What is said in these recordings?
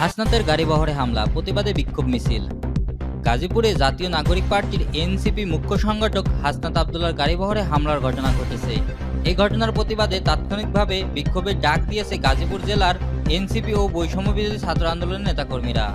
হাসনাতের গাড়িবহরে হামলা, প্রতিবাদে বিক্ষোভ মিছিল। গাজীপুরে জাতীয় নাগরিক পার্টির এনসিপি মুখ্য সংগঠক হাসনাত আবদুল্লার গাড়িবহরে হামলার ঘটনা ঘটেছে। এই ঘটনার প্রতিবাদে তাৎক্ষণিকভাবে বিক্ষোভের ডাক দিয়েছে গাজীপুর জেলার এনসিপি ও বৈষম্য বিরোধী ছাত্র আন্দোলনের নেতাকর্মীরা।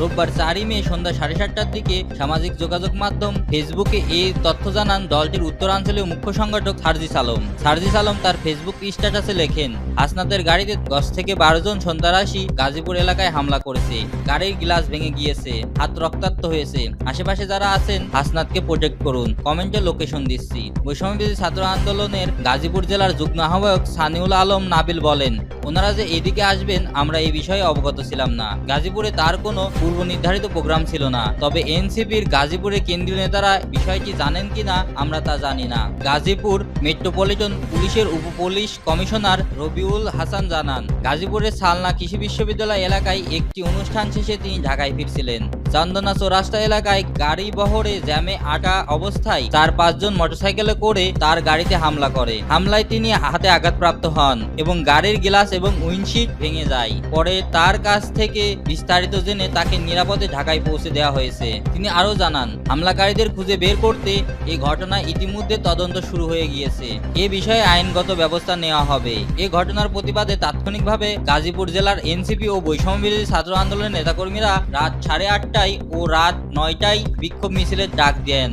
রোববার চারই মে সন্ধ্যা সাড়ে সাতটার দিকে সামাজিক যোগাযোগ মাধ্যম ফেসবুকে এই তথ্য জানান দলটির উত্তরাঞ্চলীয় মুখ্য সংগঠক সার্জিস আলম সার্জিস আলম তার ফেসবুক স্ট্যাটাসে লেখেন, হাসনাতের গাড়িতে দশ থেকে বারো জন সন্ত্রাসী গাজীপুর এলাকায় হামলা করেছে। গাড়ির গ্লাস ভেঙে গিয়েছে, হাত রক্তাক্ত হয়েছে। আশেপাশে যারা আছেন, হাসনাতকে প্রোটেক্ট করুন। কমেন্টে লোকেশন দিচ্ছি। বৈষম্য বিরোধী ছাত্র আন্দোলনের গাজীপুর জেলার যুগ্ম আহ্বায়ক সানিউল আলম নাবিল বলেন ওনারা যে এদিকে আসবেন, আমরা এই বিষয়ে অবগত ছিলাম না। গাজীপুরে তার কোনো পূর্ব নির্ধারিত প্রোগ্রাম ছিল না। তবে এনসিপির গাজীপুরের কেন্দ্রীয় নেতারা বিষয়টি জানেন কিনা, আমরা তা জানি না। গাজীপুর মেট্রোপলিটন পুলিশের উপ পুলিশ কমিশনার রবিউল হাসান জানান, গাজীপুরের সালনা কৃষি বিশ্ববিদ্যালয় এলাকায় একটি অনুষ্ঠান শেষে তিনি ঢাকায় ফিরছিলেন। চন্দনা রাস্তা এলাকায় গাড়ি বহরে জ্যামে আটা অবস্থায় চার পাঁচজন মোটরসাইকেলে করে তার গাড়িতে হামলা করে। হামলায় তিনি হাতে আঘাতপ্রাপ্ত হন এবং গাড়ির গ্লাস এবং উইন্ডশিট ভেঙে যায়। পরে তার কাছ থেকে বিস্তারিত জেনে তাকে নিরাপদে ঢাকায় পৌঁছে দেওয়া হয়েছে। তিনি আরও জানান, হামলাকারীদের খুঁজে বের করতে এই ঘটনা ইতিমধ্যে তদন্ত শুরু হয়ে গিয়েছে। এ বিষয়ে আইনগত ব্যবস্থা নেওয়া হবে। এ ঘটনার প্রতিবাদে তাৎক্ষণিকভাবে গাজীপুর জেলার এনসিপি ও বৈষম্য বিরোধী ছাত্র আন্দোলনের নেতাকর্মীরা রাত সাড়ে আটটায় ও রাত নয়টায় বিক্ষোভ মিছিলের ডাক দেন।